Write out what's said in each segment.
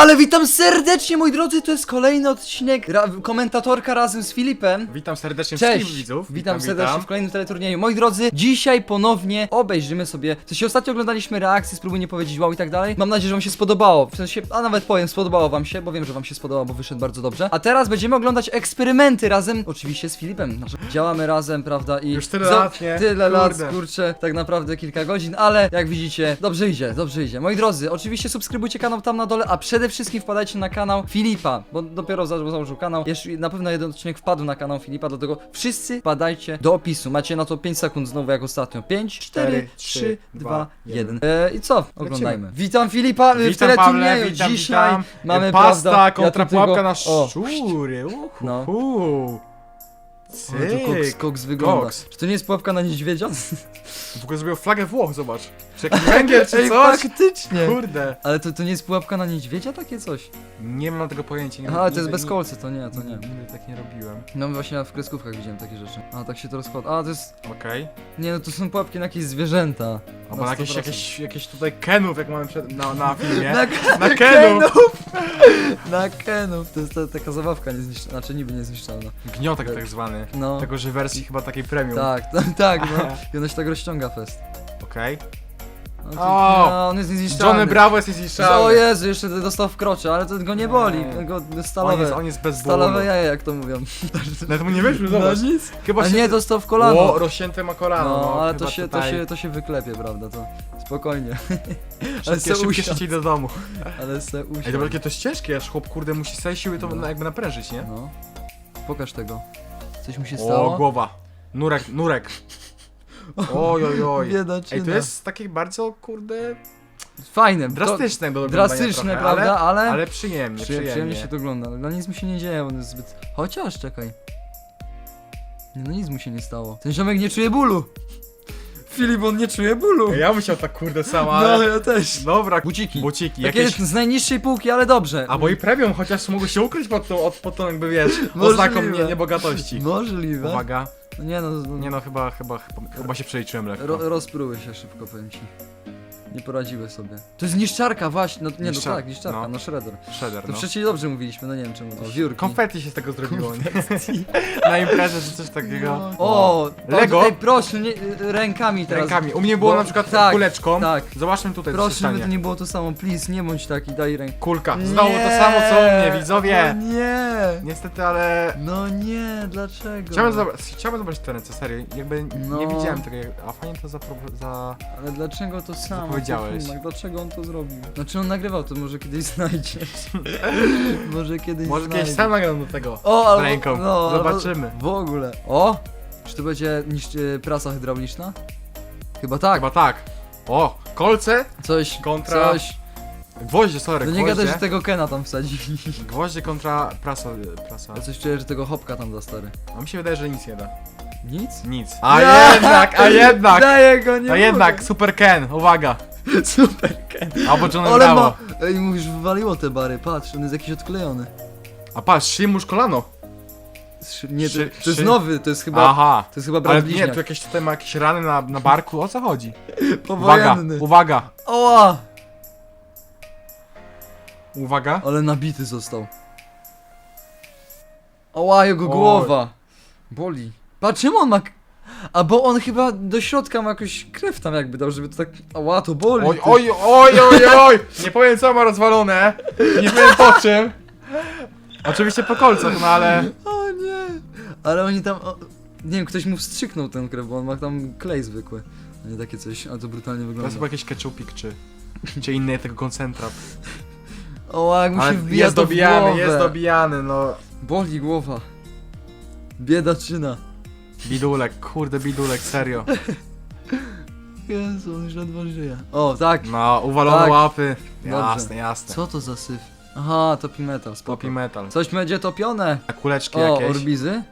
ale witam serdecznie moi drodzy, to jest kolejny odcinek ra komentatorka razem z Filipem. Witam serdecznie Cześć, wszystkich widzów. witam, serdecznie w kolejnym teleturnieju. Moi drodzy, dzisiaj ponownie obejrzymy sobie, w sensie ostatnio oglądaliśmy reakcje, spróbuj nie powiedzieć wow i tak dalej. Mam nadzieję, że wam się spodobało, w sensie, a nawet powiem, spodobało wam się, bo wiem, że wam się spodobało, bo wyszedł bardzo dobrze. A teraz będziemy oglądać eksperymenty razem, oczywiście z Filipem. Działamy razem, prawda, i... Już tyle lat, nie? Tyle lat, Kurde. kurczę, tak naprawdę kilka godzin, ale jak widzicie, dobrze idzie, dobrze idzie. Moi drodzy, oczywiście subskrybujcie kanał tam na dole, a przede wszystkim wpadajcie na kanał Filipa, bo dopiero za- założył kanał. Jeszcze na pewno jeden odcinek wpadł na kanał Filipa, dlatego wszyscy wpadajcie do opisu. Macie na to 5 sekund znowu jak ostatnio. 5, 4, Cztery, 3, trzy, 2, dwa, 1. E, I co? Oglądajmy. Witam Filipa w Witam. Pawle, witam, Dzisiaj witam. mamy Pasta prawda, kontra tu tylko- pułapka na O, szczury. Uhu, No. Ale to koks, Cyk. koks wygląda. Koks. Czy to nie jest pułapka na niedźwiedzia? W ogóle zrobił flagę Włoch, zobacz. Czy jakiś węgiel, czy Ej, coś? faktycznie. Kurde. Ale to, to nie jest pułapka na niedźwiedzia takie coś? Nie mam tego pojęcia. Nie, Aha, to jest bez kolcy, to nie, to nie. Nigdy tak nie robiłem. No właśnie w kreskówkach widziałem takie rzeczy. A tak się to rozkłada. A to jest. Okej. Nie no to są pułapki na jakieś zwierzęta. Albo Na na jakieś, 100%. jakieś, jakieś tutaj kenów, jak mamy przed, na, na filmie. Na, Na kenów. Na kenów. To jest ta, taka zabawka niezniszczalna. Znaczy niby niezniszczalna. Gniotek tak zwany. No. Tego, że wersji chyba takiej premium. Tak, tak, tak, no. I ona się tak rozciąga fest. Okej. No, to, O! no, on jest niezniszczalny. Johnny Bravo jest niezniszczalny. O Jezu, jeszcze dostał w krocze, ale to go nie boli. Nie. Go On stalowe. jest, on jest bez bólu. Stalowe jaja, jak to mówią. Nawet mu nie wyszły, zobacz. No nic. Chyba A się... nie, dostał w kolano. O, rozcięte ma kolano. No, ale to chyba się, to, tutaj się, to się wyklepie, prawda? To spokojnie. ale Szybkie, se szybkie usiadł. szybciej do domu. Ale se Ej, usiadł. dobra, jakie to jest ciężkie, aż chłop kurde musi sobie siły to No. jakby naprężyć, nie? No. Pokaż tego. Coś mu się stało? O, głowa. Nurek, nurek. Oj, oj, oj. Biedaczyna. Ej, to jest takie bardzo, kurde, Fajne. to- drastyczne do oglądania Drastyczne, trochę, prawda? Ale, Ale, ale przyjemnie, Przyje- przyjemnie. przyjemnie się to ogląda. Ale no nic mu się nie dzieje, on jest zbyt... Chociaż, czekaj. Nie, no nic mu się nie stało. Ten ziomek nie czuje bólu. Filip, on nie czuje bólu. Ja bym chciał tak kurde sama, No, ale... ja też. Dobra, Buciki. buciki, Takie jakieś... z najniższej półki, ale dobrze. Albo i premium, chociaż mogły się ukryć pod tą, od, pod tą jakby wiesz, Możliwe. oznaką nie, niebogatości. Możliwe. Uwaga. No nie no, no Nie no, chyba, chyba, chyba, chyba się przeliczyłem lekko. ro, rozpruły się szybko, powiem ci. Nie poradziły sobie. To jest niszczarka, właśnie. No, nie, Niszczar- no tak, niszczarka, no, no. shredder. Shredder, To no. wcześniej dobrze mówiliśmy, no nie wiem czemu to. Wiórki. Konfetti się z tego zrobiło, nie? Na imprezę czy coś takiego. O, Lego. Ej, proszę, nie, rękami teraz. Rękami. U mnie było Bo- na przykład tak, kuleczką. Tak. Zobaczmy tutaj, co się Proszę, żeby stanie. to nie było to samo. Please, nie bądź taki, daj rękę. Kulka. Znowu to samo co u mnie, widzowie. No nie. Niestety, ale... No nie, dlaczego? Chciałbym, zobaczyć, chciałbym zobaczyć te ręce, serio. Jakby No. nie widziałem tego, a fajnie to zapro... za... Ale dlaczego to samo? Zapowiedziałeś. Filmak, Dlaczego on to zrobił? Znaczy on nagrywał to, może kiedyś znajdziesz. może kiedyś Może znajdziesz. kiedyś sam nagram do tego. O, albo, ręką. No, albo- Zobaczymy. W ogóle. O! Czy to będzie niszcz, y, prasa hydrauliczna? Chyba tak. Chyba tak. O, kolce, Coś, Kontra- coś. Gwoździe, sorry, No nie gadaj, że gwoździe. tego Kena tam wsadzili. Gwoździe kontra prasa, prasa. Ja coś czuję, że tego hopka tam da stary. A mi się wydaje, że nic nie da. Nic? Nic. A Ja! jednak, a jednak! Daję go, nie A jednak, Super Ken, uwaga. mogę. Super Ken. Albo Johnny Ale Bravo. ma... Ej, mówisz, wywaliło te bary, patrz, on jest jakiś odklejony. A patrz, Shimusz kolano. Szy- Nie, to, Szy- to jest szy- nowy, to jest chyba... Aha. To jest chyba Ale brat nie, bliźniak. tu jakieś tutaj ma jakieś rany na, na barku, o co chodzi? Uwaga, Powojenny. uwaga, Oła! Uwaga. Ale nabity został. Oła, jego Oj. głowa. Boli. Patrz, czemu on ma... k- A bo on chyba do środka ma jakąś krew tam jakby dał, żeby to tak... Oła, to boli. Oj, ty. oj, oj, oj, oj! Nie powiem co ma rozwalone, nie powiem po czym. Oczywiście po kolcach, no ale... O nie! Ale oni tam... O... Nie wiem, ktoś mu wstrzyknął tę krew, bo on ma tam klej zwykły. A nie takie coś, ale to brutalnie To jest wygląda. chyba jakiś ketchupik czy... Czy inny tego koncentrat. Oła, jak mu się wbija jest to w dobijany, głowę. jest dobijany, no. Boli głowa. Biedaczyna. Bidulek, kurde bidulek, serio. Jezu, on już ledwo żyje. O, tak. No, uwalone Tak. łapy. Dobrze. Jasne, jasne. Co to za syf? Aha, topi metal, spoko. Popi metal. Coś będzie topione. A kuleczki O, jakieś. orbizy?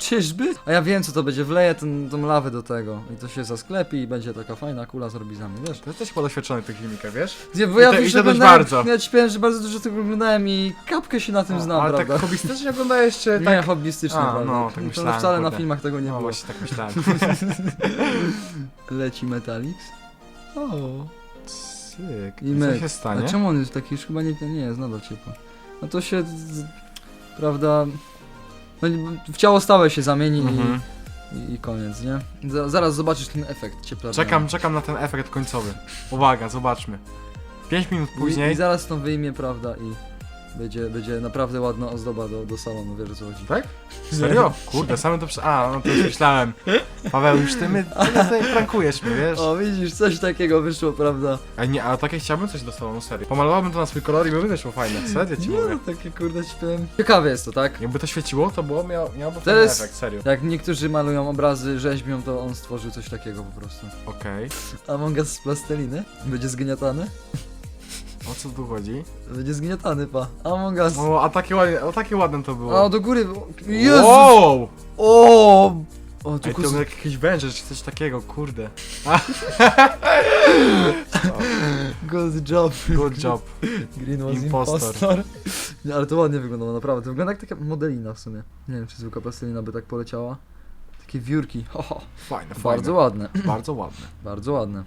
Czyżby? A ja wiem co to będzie, wleję ten, tą lawę do tego i to się zasklepi i będzie taka fajna kula z orbizami, wiesz? To jesteś chyba doświadczony w tych filmikach, wiesz? Nie, bo ja I i to dość oglądałem- bardzo. Ja ci powiem, że bardzo dużo tego oglądałem i kapkę się na tym znam, ale prawda? tak hobbystycznie oglądałeś, czy Nie, tak? hobbystycznie, A, prawda? no, tak to myślałem, wcale na kurde. filmach tego nie No było. właśnie, tak myślałem. Leci Metalix. O, Cyk. I I co myk. się stanie? A czemu on jest taki już chyba nie, nie jest nadal ciepły? No to się, z, prawda, no, w ciało stałe się zamieni Mhm. i, i koniec, nie? Za, zaraz zobaczysz ten efekt ciepła. Czekam, czekam na ten efekt końcowy. Uwaga, zobaczmy. 5 minut I, później. I zaraz to wyjmie, prawda, i będzie, będzie naprawdę ładna ozdoba do, do salonu, wiesz o co chodzi. Tak? Serio? Kurde, same to prze... A, no to już myślałem. Paweł, już ty my ty tutaj prankujesz mnie, wiesz? O, widzisz, coś takiego wyszło, prawda? A nie, a takie chciałbym coś do salonu, serio. Pomalowałbym to na swój kolor i by wyszło fajne. Serio ci mówię. no, takie kurde śpiewem. Ciekawe jest to, tak? Jakby to świeciło, to było, miał, miałoby To fajny jest- efekt, serio. Jak niektórzy malują obrazy, rzeźbią, to on stworzył coś takiego po prostu. Okej. Among Us z plasteliny? Będzie zgniatany? O co tu chodzi? Będzie zgniatany, pa. Among Us. O, a takie ładne, o takie ładne to było. A, do góry. Jezus! Wow! O! O, tu Ej, to kus... jak jakiś węże, czy coś takiego, kurde. Good job. Good job. Green was Impostor. impostor. Nie, ale to ładnie wyglądało, naprawdę. To wygląda jak taka modelina w sumie. Nie wiem, czy zwykła plastelina by tak poleciała. Takie wiórki. Ho, ho. Fajne, fajne. Bardzo ładne. Bardzo ładne. Bardzo ładne.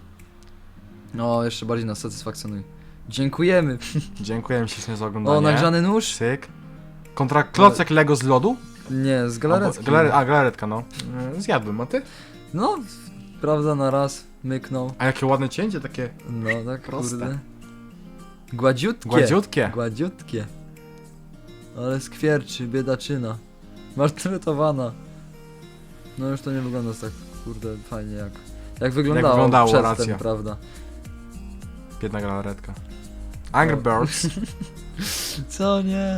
No, jeszcze bardziej nas satysfakcjonuje. Dziękujemy. Dziękuję ślicznie za oglądanie. O, nagrzany nóż? Cyk. Kontra klocek Lego z lodu? Nie, z galaretki. Galere, a, galaretka, no. Mm, Zjadłbym, a ty? No, prawda, na raz myknął. A jakie ładne cięcie, takie No, tak, Proste. kurde. Gładziutkie. gładziutkie. Gładziutkie. Ale skwierczy, biedaczyna. Maltretowana. No już to nie wygląda tak, kurde, fajnie jak... Jak wyglądało, wyglądało, przedtem, racja. prawda. Biedna galaretka. Angry. Birds. Co nie?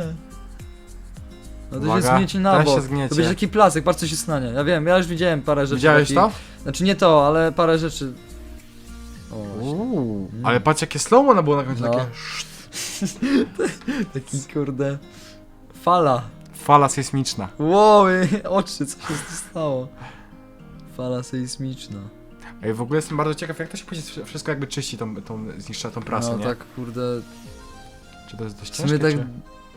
No to się Uwaga, zgniecie na teraz bok. się zgniecie. To będzie taki placek, patrz co się stanie. Ja wiem, ja już widziałem parę rzeczy Widziałeś takich. to? Znaczy nie to, ale parę rzeczy... O, właśnie. Uuu. Mm. Ale patrz jakie slow na było na końcu, No. takie taki kurde... Fala. fala sejsmiczna. Wow, oczy, co się tu stało? Fala sejsmiczna. Ej, w ogóle jestem bardzo ciekaw, jak to się później wszystko jakby czyści tą, tą zniszcza tą prasę, no nie? tak, kurde, Czy to jest dość w sumie ciężkie, tak, czy...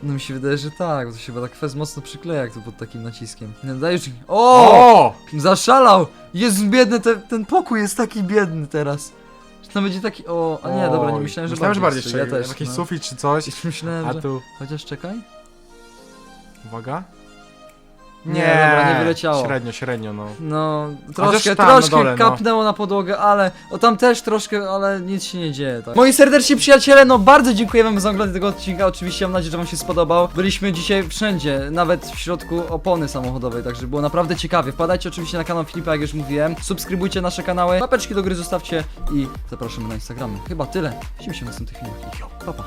no mi się wydaje, że tak, bo to się chyba tak fest mocno przykleja, jak to pod takim naciskiem. Nie dajesz... O! O! Zaszalał! Jest biedny, te, ten pokój jest taki biedny teraz. Że tam będzie taki, o, a nie, dobra, nie Oj, myślałem, że myślałem, że bardziej jeszcze, ja też, jakiś no. sufit czy coś. Myślałem, A że... tu, Chociaż czekaj. uwaga. Nie, dobra, nie wyleciało. Średnio, średnio, no. No, troszkę, tam na troszkę dole, no. kapnęło na podłogę, ale o tam też troszkę, ale nic się nie dzieje, tak. Moi serdeczni przyjaciele, no bardzo dziękujemy wam za oglądanie tego odcinka, oczywiście mam nadzieję, że wam się spodobał. Byliśmy dzisiaj wszędzie, nawet w środku opony samochodowej, także było naprawdę ciekawie. Wpadajcie oczywiście na kanał Filipa, jak już mówiłem, subskrybujcie nasze kanały, łapeczki do gry zostawcie i zapraszamy na Instagramy. Chyba tyle, widzimy się w następnych filmach. Pa, pa.